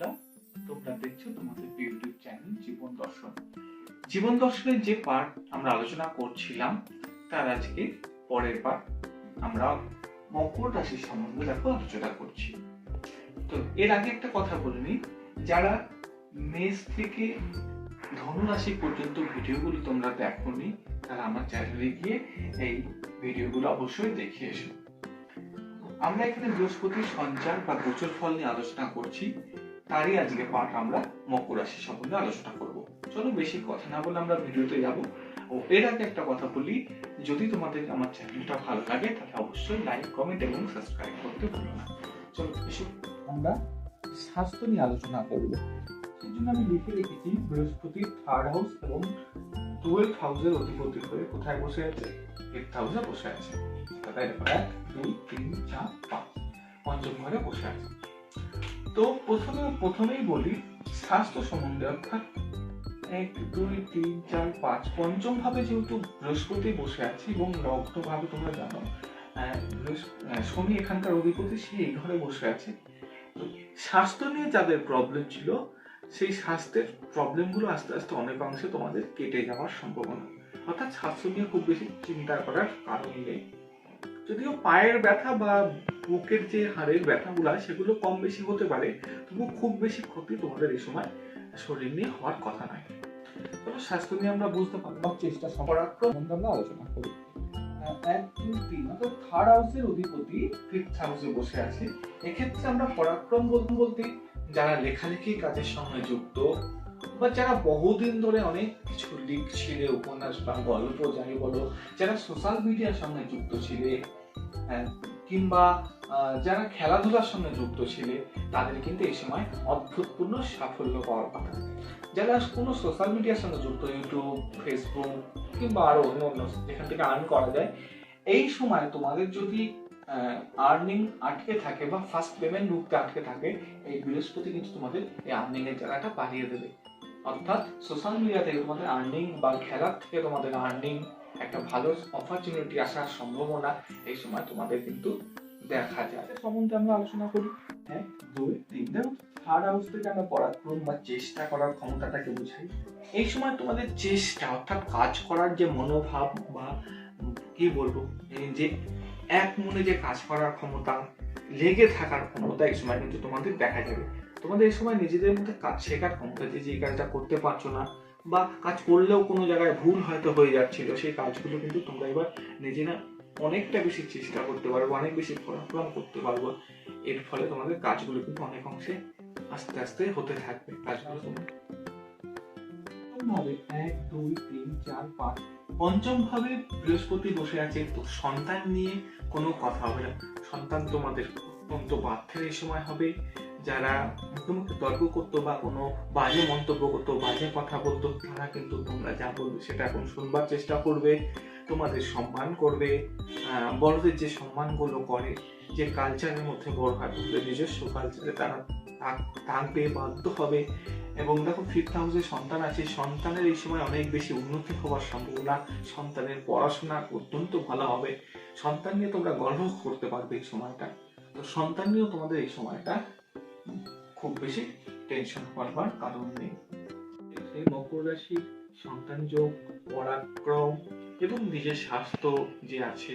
বন্ধুরা, তোমরা দেখছ তোমাদের ইউটিউব চ্যানেল জীবন দর্শন। জীবন দর্শনের যে পার্ট আমরা আলোচনা করছিলাম, তার আজকে পরের পার্ট আমরা মকর রাশির সম্বন্ধে দেখো আলোচনা করছি। তো এর আগে একটা কথা বলে নিই, যারা মেষ থেকে ধনু রাশি পর্যন্ত ভিডিওগুলো তোমরা দেখোনি, তারা আমার চ্যানেলে গিয়ে এই ভিডিওগুলো অবশ্যই দেখে এসো। আমরা এখানে বৃহস্পতির সঞ্চার বা গোচর ফল নিয়ে আলোচনা করছি। তারই আজকে পাঠ আমরা মকর রাশি সম্বন্ধে আলোচনা করব। চলো বেশি কথা না বলে আমরা ভিডিওতে যাব। ও, এর আগে একটা কথা বলি, যদি তোমাদের আমার চ্যানেলটা ভালো লাগে, তাহলে অবশ্যই লাইক কমেন্ট এবং সাবস্ক্রাইব করতে ভুলো না। চলো, এসো। আমরা স্বাস্থ্য নিয়ে আলোচনা করব। সেই জন্য আমি লিখে রেখেছি, বৃহস্পতি থার্ড হাউস এবং টুয়েলভ হাউসের অধিপতি হয়ে কোথায় বসে আছে? ফিফথ হাউসে বসে আছে। তাই দেখো এক, দুই, তিন, চার, পাঁচ। পঞ্চম ঘরে বসে আছে। তো প্রথমে, প্রথমেই বলি, স্বাস্থ্য সম্বন্ধে অর্থাৎ এক, দুই, তিন, চার, পাঁচ, পঞ্চম ভাবে যেহেতু বৃহস্পতি বসে আছে এবং লগ্ন ভাবে তোমরা জানো শনি এখানকার অধিপতি, সে এই ঘরে বসে আছে। স্বাস্থ্য নিয়ে যাদের প্রবলেম ছিল, সেই স্বাস্থ্যের প্রবলেমগুলো আস্তে আস্তে অনেকাংশে তোমাদের কেটে যাওয়ার সম্ভাবনা। অর্থাৎ স্বাস্থ্য নিয়ে খুব বেশি চিন্তা করার কারণ নেই। যদিও পায়ের ব্যথা বা বুকের যে হাড়ের ব্যথাগুলো, সেগুলো কম বেশি হতে পারে, তবু খুব বেশি ক্ষতি তোমাদের এই সময় শরীর নিয়ে হওয়ার কথা নয়। তবে স্বাস্থ্য নিয়ে আমরা বুঝতে পারলাম চেষ্টা আমরা আলোচনা করি। এক, দুই, তিন, অর্থাৎ থার্ড হাউসের অধিপতি ফিফথ হাউসে বসে আছে। এক্ষেত্রে আমরা পরাক্রম বলতে বলতে যারা লেখালেখি কাজের সঙ্গে যুক্ত বা যারা বহুদিন ধরে অনেক কিছু লিখছিলে, উপন্যাস বা গল্প, যাই বলো, যারা সোশ্যাল মিডিয়ার সঙ্গে যুক্ত ছিলে কিংবা যারা খেলাধুলার সঙ্গে যুক্ত ছিলে, তাদের কিন্তু এই সময় অদ্ভুতপূর্ণ সাফল্য পাওয়ার কথা। যারা কোনো সোশ্যাল মিডিয়ার সঙ্গে যুক্ত ইউটিউব ফেসবুক কিংবা আরও অন্য অন্য যেখান থেকে আর্ন করা যায়, এই সময় তোমাদের যদি আর্নিং আটকে থাকে বা ফার্স্ট পেমেন্ট ঢুকতে আটকে থাকে, এই বৃহস্পতি কিন্তু তোমাদের এই আর্নিং এর জায়গাটা বাড়িয়ে দেবে। অর্থাৎ সোশ্যাল মিডিয়া থেকে তোমাদের আর্নিং বা খেলার থেকে তোমাদের আর্নিং একটা ভালো অপরচুনিটি আসার সম্ভাবনা এই সময় তোমাদের কিন্তু দেখা যায়। সম্বন্ধে আমরা আলোচনা করি। এক দুই, তিন। থার্ড হাউস থেকে আমরা পরাক্রম বা চেষ্টা করার ক্ষমতাটাকে বুঝাই। এই সময় তোমাদের চেষ্টা অর্থাৎ কাজ করার যে মনোভাব বা কি বলব যে এক মনে যে কাজ করার ক্ষমতা, লেগে থাকার ক্ষমতা এই সময় কিন্তু তোমাদের দেখা যাবে। তোমাদের এই সময় নিজেদের মধ্যে কাজ শেখার ক্ষমতা যে যে কাজটা করতে পারছ না বা কাজ করলেও কোনো জায়গায় ভুল হয়তো হয়ে যাচ্ছিল, সেই কাজগুলো কিন্তু তোমরা এবার নিজেরা অনেকটা বেশি চেষ্টা করতে পারব অনেক বেশি পরাক্রম করতে পারব এর ফলে তোমাদের কাজগুলো কিন্তু অনেক অংশে আস্তে আস্তে হতে থাকবে। কাজগুলো তোমার ভাবে এক, দুই, তিন, চার, পাঁচ পঞ্চম ভাবে বৃহস্পতি বসে আছে, তো সন্তান নিয়ে কোনো কথা হবে না। সন্তান তোমাদের অত্যন্ত বাধ্যের এই সময় হবে। যারা মুখে তর্ক করতো বা কোনো বাজে মন্তব্য করতো, বাজে কথা বলতো, তারা কিন্তু তোমরা যা বলবে সেটা এখন শুনবার চেষ্টা করবে, তোমাদের সম্মান করবে। বড়দের যে সম্মানগুলো করে, যে কালচারের মধ্যে বড় হয় তোমাদের নিজস্ব কালচারে তারা থাকবে বাধ্য হবে। এবং দেখো ফিফথ হাউসে সন্তান আছে, সন্তানের এই সময় অনেক বেশি উন্নতি হওয়ার সম্ভাবনা, সন্তানের পড়াশোনা অত্যন্ত ভালো হবে। সন্তান নিয়ে তোমরা গর্ব করতে পারবে এই সময়টা। তো সন্তান নিয়েও তোমাদের এই সময়টা খুব বেশি টেনশন করবার কারণ নেই। এই মকর রাশির সন্তান যোগ পরাক্রম এবং নিজের স্বাস্থ্য যে আছে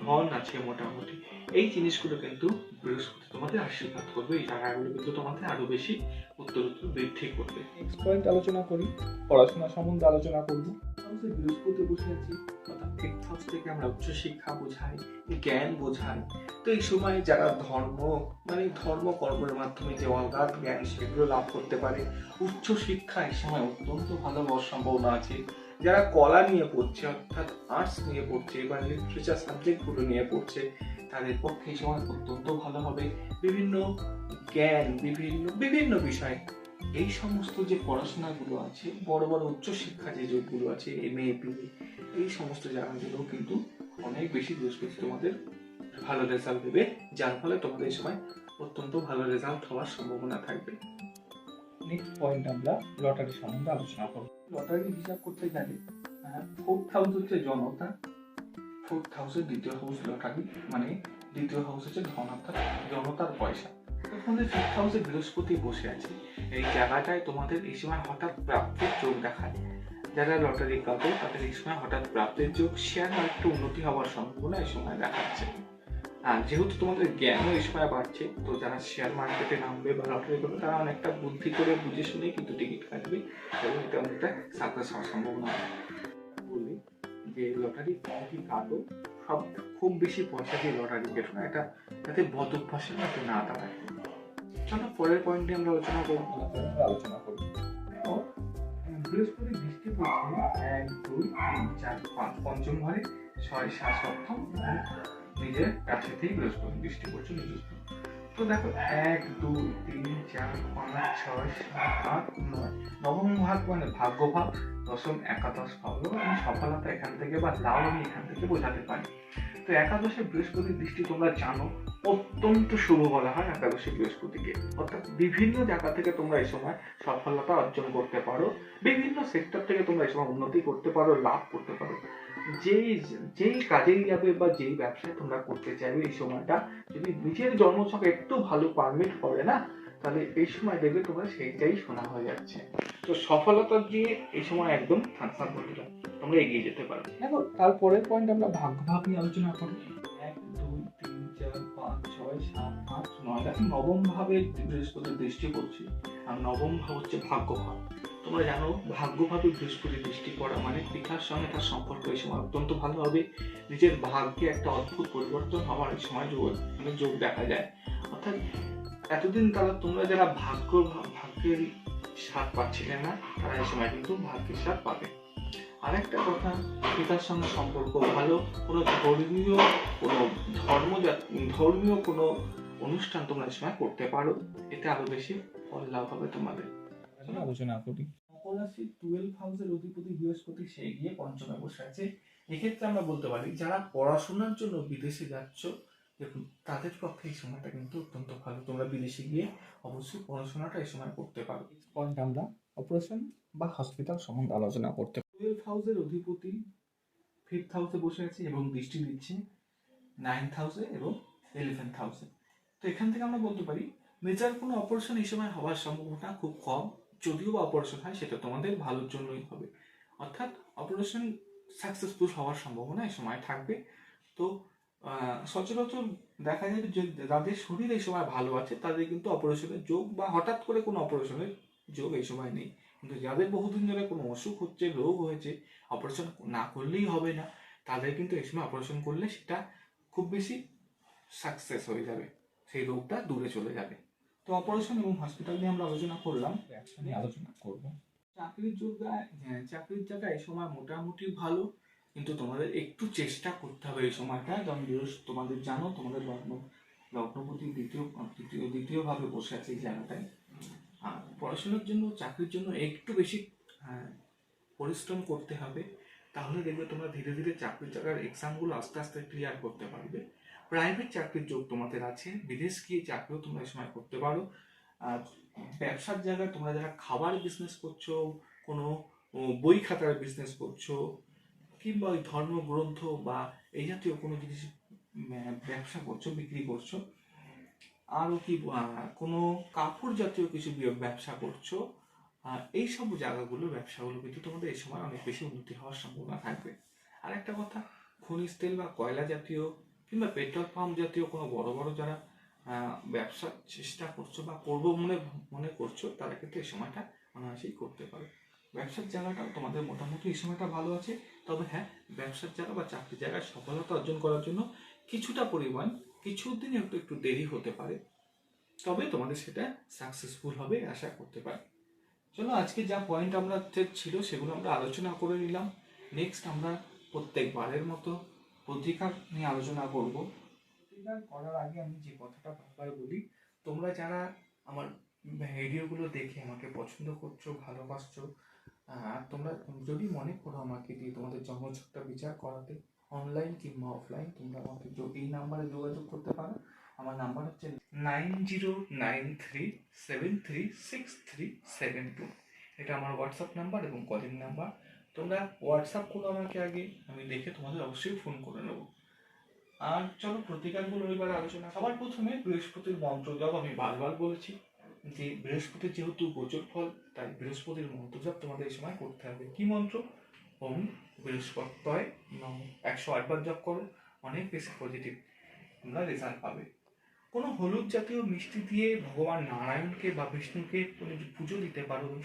ধন আছে মোটামুটি এই জিনিসগুলো কিন্তু বৃহস্পতি তোমাদের আশীর্বাদ করবে এই জায়গাগুলো কিন্তু তোমাদের আরও বেশি উত্তর উত্তর বৃদ্ধি করবে। নেক্সট পয়েন্ট আলোচনা করি পড়াশোনা সম্বন্ধে আলোচনা করব। হাউসে বৃহস্পতি বসে আছি অর্থাৎ থেকে আমরা উচ্চ শিক্ষা বোঝাই জ্ঞান বোঝাই তো এই সময় যারা ধর্ম মানে ধর্ম কর্মের মাধ্যমে যে অগাধ জ্ঞান, সেগুলো লাভ করতে পারে। উচ্চ শিক্ষা এই সময় অত্যন্ত ভালো সম্ভাবনা আছে। যারা কলা নিয়ে পড়ছে, অর্থাৎ আর্টস নিয়ে পড়ছে বা লিটারেচার সাবজেক্টগুলো নিয়ে পড়ছে, তাদের পক্ষে এই সময় অত্যন্ত ভালো হবে। বিভিন্ন জ্ঞান, বিভিন্ন বিভিন্ন বিষয়। এই সমস্ত যে পড়াশোনাগুলো আছে, বড় বড় উচ্চ শিক্ষা যে যোগগুলো আছে এম এ এই সমস্ত জায়গাগুলো কিন্তু অনেক বেশি বৃহস্পতি তোমাদের ভালো রেজাল্ট দেবে, যার ফলে তোমাদের এই সময় অত্যন্ত ভালো রেজাল্ট হওয়ার সম্ভাবনা থাকবে। নেক্সট পয়েন্ট আমরা লটারি সম্বন্ধে আলোচনা করব। লটারি হিসাব করতে গেলে ফোর্থ হাউস হচ্ছে জনতা ফোর্থ হাউসের দ্বিতীয় হাউস লটারি মানে দ্বিতীয় হাউস হচ্ছে ধন অর্থাৎ জনতার পয়সা। তোমাদের ফিফথ হাউসে বৃহস্পতি বসে আছে, এই জায়গাটায় তোমাদের এই সময় হঠাৎ প্রাপ্তির যোগ দেখায় যারা লটারি কাটে তাদের এই সময় হঠাৎ প্রাপ্তির যোগ শেয়ার মার্কেটে উন্নতি হওয়ার সম্ভাবনা এই সময় দেখাচ্ছে আর যেহেতু তোমাদের জ্ঞানও এই সময় বাড়ছে তো যারা শেয়ার মার্কেটে নামবে বা লটারি করবে তারা অনেকটা বুদ্ধি করে বুঝে শুনে কিন্তু টিকিট কাটবে এবং এটা অনেকটা সাকসেস হওয়ার সম্ভাবনা। বলি যে লটারি কি কাটো সব খুব বেশি পয়সা দিয়ে লটারি কেটো না এটা যাতে বদ অভ্যাসের মতো না দাঁড়ায়। চলো পরের পয়েন্টে আমরা আলোচনা করব। আলোচনা করব। বৃহস্পতি দৃষ্টি পড়ছে এক, দুই, তিন, চার, পাঁচ। পঞ্চম ঘরে ছয়, সাত সপ্তম নিজের কাছেতেই বৃহস্পতি দৃষ্টি পড়ছে নিজস্ব। তো দেখো, এক, দুই, তিন, চার, পাঁচ, ছয়, সাত, আট, নয়। নবম ভাগ মানে ভাগ্য ভাব দশম একাদশ ভাব আমি সফলতা এখান থেকে বা লাভ আমি এখান থেকে বোঝাতে পারি। তো একাদশে বৃহস্পতির দৃষ্টি তোমরা জানো অত্যন্ত শুভ বলা হয় একাদশী বৃহস্পতিকে। অর্থাৎ বিভিন্ন জায়গা থেকে তোমরা এই সময় সফলতা অর্জন করতে পারো, বিভিন্ন সেক্টর থেকে তোমরা এই সময় উন্নতি করতে পারো, লাভ করতে পারো। যেই যেই কাজেই যাবে বা যেই ব্যবসায় তোমরা করতে চাইবে এই সময়টা যদি নিজের জন্মছক একটু ভালো পারমিট করে না, তাহলে এই সময় দেখবে তোমরা সেইটাই শোনা হয়ে যাচ্ছে। তো সফলতা দিয়ে এই সময় একদম থাকসার বন্ধুরা তোমরা এগিয়ে যেতে পারো। দেখো তারপরের পয়েন্ট আমরা ভাগ্য ভাগ নিয়ে আলোচনা করি সাত, আট, নয়। দেখো নবম ভাবে বৃহস্পতির দৃষ্টি পড়ছে। আর নবম ভাব হচ্ছে ভাগ্য ভাব তোমরা জানো ভাগ্য ভাবে বৃহস্পতির দৃষ্টি পড়া মানে পিতার সঙ্গে তার সম্পর্ক এই সময় অত্যন্ত ভালো হবে। নিজের ভাগ্যে একটা অদ্ভুত পরিবর্তন হওয়ার এই সময় যোগ মানে যোগ দেখা যায়। অর্থাৎ এতদিন তারা তোমরা যারা ভাগ্য, ভাগ্যের স্বাদ পাচ্ছিলে না, তারা এই সময় কিন্তু ভাগ্যের স্বাদ পাবে। আরেকটা কথা পিতার সঙ্গে সম্পর্ক ভালো কোনো ধর্মীয় কোনো ধর্ম ধর্মীয় কোনো অনুষ্ঠান তোমরা এই সময় করতে পারো। এতে আরও বেশি ফল লাভ হবে তোমাদের। আলোচনা করি। মকর রাশি টুয়েলভ হাউসের অধিপতি বৃহস্পতি সে গিয়ে পঞ্চমে বসে আছে। এক্ষেত্রে আমরা বলতে পারি যারা পড়াশোনার জন্য বিদেশে যাচ্ছ দেখুন তাদের পক্ষে এই সময়টা কিন্তু অত্যন্ত ভালো। তোমরা বিদেশে গিয়ে অবশ্যই পড়াশোনাটা এই সময় করতে পারো। পয়েন্ট আমরা অপারেশন বা হসপিটাল সম্বন্ধে আলোচনা করতে টুয়েলভ হাউসের অধিপতি ফিফথ হাউসে বসে আছে এবং দৃষ্টি দিচ্ছে নাইন্থ হাউসে এবং ইলেভেন্থ হাউসে তো এখান থেকে আমরা বলতে পারি মেজার কোনো অপারেশন এই সময় হওয়ার সম্ভাবনা খুব কম। যদিও বা অপারেশন হয়, সেটা তোমাদের ভালোর জন্যই হবে। অর্থাৎ অপারেশন সাকসেসফুল হওয়ার সম্ভাবনা এই সময় থাকবে। তো সচরাচর দেখা যাবে যে যাদের শরীর এই সময় ভালো আছে, তাদের কিন্তু অপারেশনের যোগ বা হঠাৎ করে কোনো অপারেশনের যোগ এই সময় নেই। কিন্তু যাদের বহুদিন ধরে কোনো অসুখ হচ্ছে রোগ হয়েছে অপারেশন না করলেই হবে না তাদের কিন্তু এই সময় অপারেশন করলে সেটা খুব বেশি সাকসেস হয়ে যাবে। সেই রোগটা দূরে চলে যাবে। তো অপারেশন এবং হসপিটাল নিয়ে আমরা আলোচনা করলাম। আলোচনা করব। চাকরির জায়গায় হ্যাঁ চাকরির জায়গায় এই সময় মোটামুটি ভালো কিন্তু তোমাদের একটু চেষ্টা করতে হবে এই সময়টা। যেমন বৃহস্প তোমাদের জানো তোমাদের লগ্ন লগ্নপতি দ্বিতীয় দ্বিতীয় দ্বিতীয়ভাবে বসে আছে এই জায়গাটায়। আর পড়াশোনার জন্য চাকরির জন্য একটু বেশি হ্যাঁ, পরিশ্রম করতে হবে তাহলে দেখবে তোমরা ধীরে ধীরে চাকরির জায়গার এক্সামগুলো আস্তে আস্তে ক্লিয়ার করতে পারবে। প্রাইভেট চাকরির যোগ তোমাদের আছে বিদেশ গিয়ে চাকরিও তোমরা এই সময় করতে পারো। আর ব্যবসার জায়গায় তোমরা যারা খাবার বিজনেস করছ কোনো বই খাতার বিজনেস করছ কিংবা ওই ধর্মগ্রন্থ বা এই জাতীয় কোনো জিনিস ব্যবসা করছ বিক্রি করছ আরও কি কোনো কাপড় জাতীয় কিছু ব্যবসা করছ? এই সব জায়গাগুলো ব্যবসাগুলো কিন্তু তোমাদের এই সময় অনেক বেশি উন্নতি হওয়ার সম্ভাবনা থাকবে। আর একটা কথা, খনিজ তেল বা কয়লা জাতীয় কিংবা পেট্রোল পাম্প জাতীয় কোনো বড় বড় যারা ব্যবসার চেষ্টা করছ বা করব মনে মনে করছ, তারা কিন্তু এই সময়টা অনায়াসেই করতে পারো। ব্যবসার জায়গাটাও তোমাদের মোটামুটি এই সময়টা ভালো আছে। তবে হ্যাঁ ব্যবসার জায়গা বা চাকরির জায়গায় সফলতা অর্জন করার জন্য কিছুটা পরিমাণ কিছুদিন একটু একটু দেরি হতে পারে, তবে তোমাদের সেটা সাকসেসফুল হবে আশা করতে পারি। চলো, আজকে যা পয়েন্ট আমরা ছিল সেগুলো আমরা আলোচনা করে নিলাম। নেক্সট আমরা প্রত্যেকবারের মতো পত্রিকা নিয়ে আলোচনা করব। করার আগে আমি যে কথাটা বারবার বলি, তোমরা যারা আমার ভিডিওগুলো দেখে আমাকে পছন্দ করছ, ভালোবাসছো আর তোমরা যদি মনে করো আমাকে দিয়ে তোমাদের জন্মছকটা বিচার করাতে অনলাইন কিংবা অফলাইন তোমরা আমাকে এই নাম্বারে যোগাযোগ করতে পারো আমার নাম্বার হচ্ছে nine zero nine three seven three six three seven two এটা আমার হোয়াটসঅ্যাপ নাম্বার এবং কলিং নাম্বার তোমরা হোয়াটসঅ্যাপ করো আমাকে আগে, আমি দেখে তোমাদের অবশ্যই ফোন করে নেব। আর চলো প্রতিকারগুলো এবার আলোচনা সবার প্রথমে বৃহস্পতির মন্ত্র জপ আমি বারবার বলেছি যে বৃহস্পতির যেহেতু গোচর ফল, তাই বৃহস্পতির মন্ত্র জপ তোমাদের এই সময় করতে হবে। কি মন্ত্র? ওম বৃহস্পত্যয় নম একশো আটবার জপ করো, অনেক বেশি পজিটিভ তোমরা রেজাল্ট পাবে। কোনো হলুদ জাতীয় মিষ্টি দিয়ে ভগবান নারায়ণকে বা বিষ্ণুকে পুজো দিতে পারো এবং